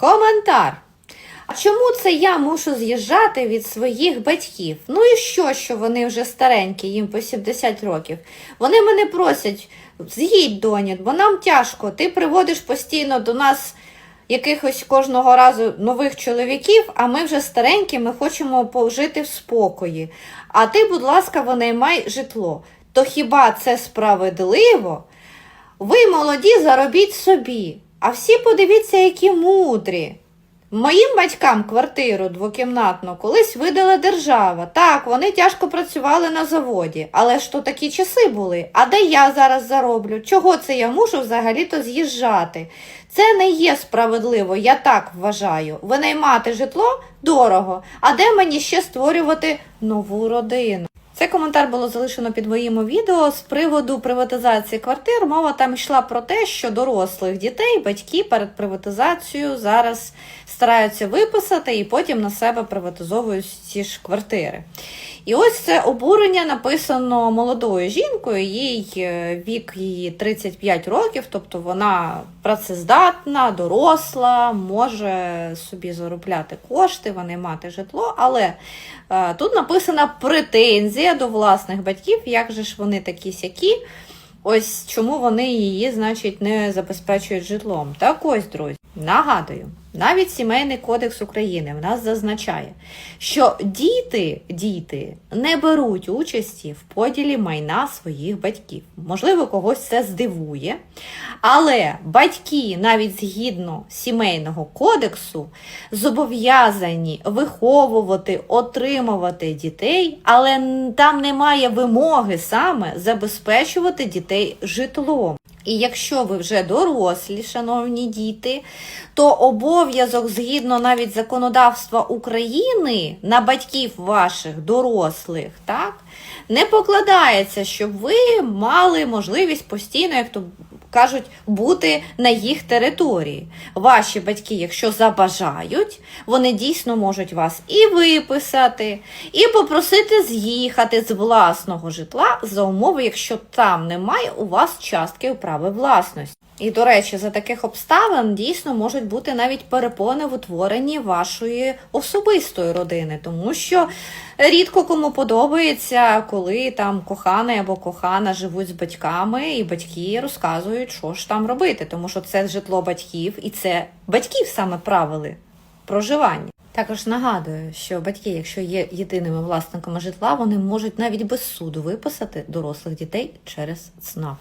Коментар. А чому це я мушу з'їжджати від своїх батьків? Ну і що, що вони вже старенькі, їм по 70 років. Вони мене просять, з'їдь, доні, бо нам тяжко. Ти приводиш постійно до нас якихось кожного разу нових чоловіків, а ми вже старенькі, ми хочемо пожити в спокої. А ти, будь ласка, винаймай житло. То хіба це справедливо? Ви молоді, заробіть собі. А всі подивіться, які мудрі. Моїм батькам квартиру двокімнатну колись видала держава. Так, вони тяжко працювали на заводі, але ж то такі часи були. А де я зараз зароблю? Чого це я мушу взагалі-то з'їжджати? Це не є справедливо, я так вважаю. Винаймати житло дорого. А де мені ще створювати нову родину? Цей коментар було залишено під моїм відео з приводу приватизації квартир. Мова там йшла про те, що дорослих дітей батьки перед приватизацією зараз стараються виписати і потім на себе приватизовують ці ж квартири. І ось це обурення написано молодою жінкою, їй е, вік її 35 років, тобто вона працездатна, доросла, може собі заробляти кошти, вони мати житло, але е, тут написана претензія до власних батьків, як же ж вони такі сякі. Ось чому вони її, значить, не забезпечують житлом. Так ось, друзі, нагадую, навіть Сімейний кодекс України в нас зазначає, що діти, діти не беруть участі в поділі майна своїх батьків. Можливо, когось це здивує, але батьки, навіть згідно сімейного кодексу, зобов'язані виховувати, отримувати дітей, але там немає вимоги саме забезпечувати дітей житлом. І якщо ви вже дорослі, шановні діти, то обов'язок згідно навіть законодавства України на батьків ваших дорослих, так, не покладається, щоб ви мали можливість постійно, як то кажуть, бути на їх території. Ваші батьки, якщо забажають, вони дійсно можуть вас і виписати, і попросити з'їхати з власного житла за умови, якщо там немає у вас частки у праві власності. І, до речі, за таких обставин дійсно можуть бути навіть перепони в утворенні вашої особистої родини, тому що рідко кому подобається, коли там коханий або кохана живуть з батьками, і батьки розказують, що ж там робити, тому що це житло батьків, і це батьків саме правили проживання. Також нагадую, що батьки, якщо є єдиними власниками житла, вони можуть навіть без суду виписати дорослих дітей через ЦНАП.